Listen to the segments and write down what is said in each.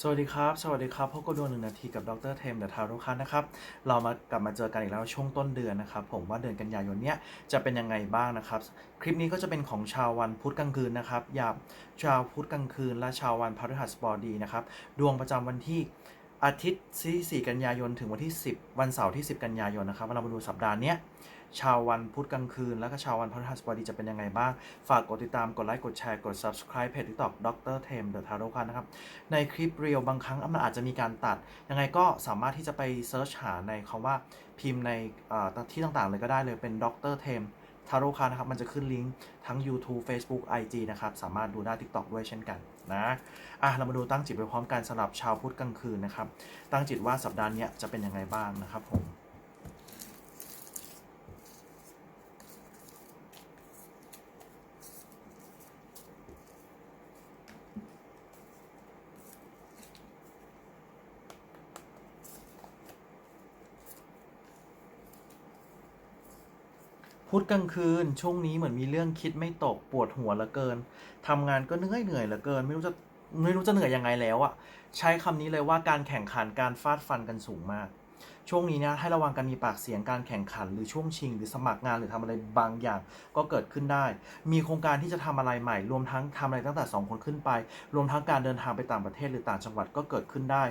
สวัสดีครับ สวัสดีครับพบกับดวงหนึ่งนาทีกับดรเทมเดอะทารุคันนะครับ เรามากลับมาเจอกันอีกแล้วช่วงต้นเดือนนะครับ ผมว่าเดือนกันยายนเนี้ยจะเป็นยังไงบ้างนะครับ คลิปนี้ก็จะเป็นของชาววันพุธกลางคืนนะครับยามชาวพุธกลางคืน และชาววันพฤหัสบดีนะครับ ดวงประจำวันที่อาทิตย์ที่4กันยายน ถึงวันที่ 10 วันเสาร์ที่ 10 กันยายนนะครับ เรามาดูสัปดาห์เนี้ย ชาววันพุธกลางคืน แล้วก็ชาววันพฤหัสบดีจะเป็นยังไงบ้าง ฝากกดติดตามกดไลค์กดแชร์กด subscribe เพจ TikTok ดรเทมเดอะทาโร่คันนะครับในคลิปเรียวบางครั้งมันอาจจะมีการตัด ยังไงก็สามารถที่จะไปเซิร์ชหาในคำว่าพิมพ์ในที่ต่างๆเลยก็ได้เลยเป็นดรเทมทาโร่คันนะครับ มันจะขึ้นลิงก์ทั้ง YouTube Facebook IG นะครับ สามารถดูได้ TikTok ด้วยเช่นกันนะอะเรามาดูตั้งจิตไปพร้อมกันสำหรับชาวพุธกลางคืนนะครับ ตั้งจิตว่าสัปดาห์นี้จะเป็นยังไงบ้างนะครับผม พุธกลางคืนช่วงนี้เหมือนมีเรื่องคิดไม่ตกปวดหัวเหลือเกินทำงานก็เหนื่อยเหนื่อยเหลือเกิน ไม่รู้จะไม่รู้จะเหนื่อยยังไงแล้วอะใช้คำนี้เลยว่าการแข่งขันการฟาดฟันกันสูงมาก ช่วงนี้นะให้ระวังการมีปากเสียงการแข่งขัน หรือช่วงชิง หรือสมัครงานหรือทำอะไรบางอย่าง ก็เกิดขึ้นได้ มีโครงการที่จะทำอะไรใหม่ รวมทั้งทำอะไรตั้งแต่ 2 คนขึ้นไป รวมทั้งการเดินทางไปต่างประเทศหรือต่างจังหวัดก็เกิดขึ้นได้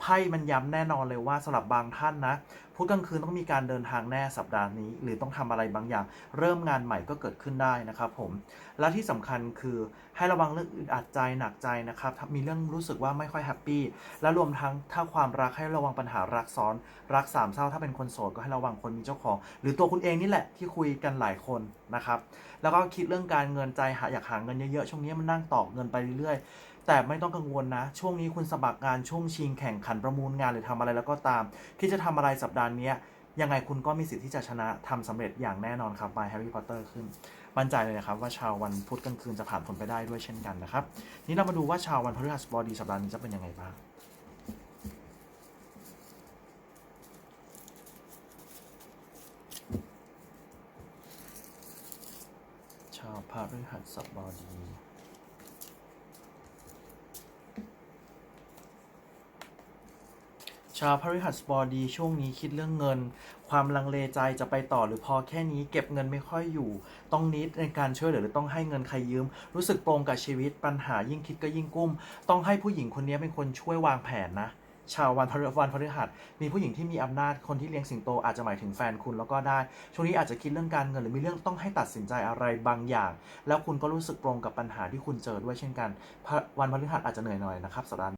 ไพ่มันย้ำแน่นอนเลยว่าสำหรับบางท่านนะพุธกลางคืนต้องมีการเดินทางแน่สัปดาห์นี้ หรือต้องทำอะไรบางอย่าง เริ่มงานใหม่ก็เกิดขึ้นได้นะครับผมและที่สำคัญคือให้ระวังเรื่องอึดอัดใจหนักใจนะครับมีเรื่องรู้สึกว่าไม่ค่อยแฮปปี้และรวมทั้งถ้าความรักให้ระวังปัญหารักซ้อนรักสามเศร้าถ้าเป็นคนโสดก็ให้ระวังคนมีเจ้าของ หรือตัวคุณเองนี่แหละที่คุยกันหลายคนนะครับแล้วก็คิดเรื่องการเงินใจหาอยากหาเงินเยอะๆช่วงนี้มันนั่งตอกเงินไปเรื่อยๆ แต่ไม่ต้องกังวลนะ ช่วงนี้คุณสมัครงานช่วงชิงแข่งขันประมูลงานหรือทำอะไรแล้วก็ตาม ที่จะทำอะไรสัปดาห์นี้ ยังไงคุณก็มีสิทธิ์ที่จะชนะทำสำเร็จอย่างแน่นอนครับ by Harry Potter ขึ้นมั่นใจเลยนะครับว่าชาววันพุธกลางคืนจะผ่านผลไปได้ด้วยเช่นกันนะครับ นี่เรามาดูว่าชาววันพฤหัสบดีสัปดาห์นี้จะเป็นยังไงบ้างชาวพฤหัสบดี ชาวพฤหัสบดีช่วงนี้คิดเรื่องเงิน ความลังเลใจจะไปต่อหรือพอแค่นี้เก็บเงินไม่ค่อยอยู่ ต้องนิดในการช่วยเหลือหรือต้องให้เงินใครยืม รู้สึกโปร่งกับชีวิตปัญหายิ่งคิดก็ยิ่งกุ้ม ต้องให้ผู้หญิงคนนี้เป็นคนช่วยวางแผนนะชาววันพฤวันพฤหัส มีผู้หญิงที่มีอำนาจคนที่เลี้ยงสิงโตอาจจะหมายถึงแฟนคุณแล้วก็ได้ ช่วงนี้อาจจะคิดเรื่องการเงินหรือมีเรื่องต้องให้ตัดสินใจอะไรบางอย่าง แล้วคุณก็รู้สึกปรงกับปัญหาที่คุณเจอด้วยเช่นกัน วันพฤหัสอาจจะเหนื่อยหน่อยนะครับสัปดาห์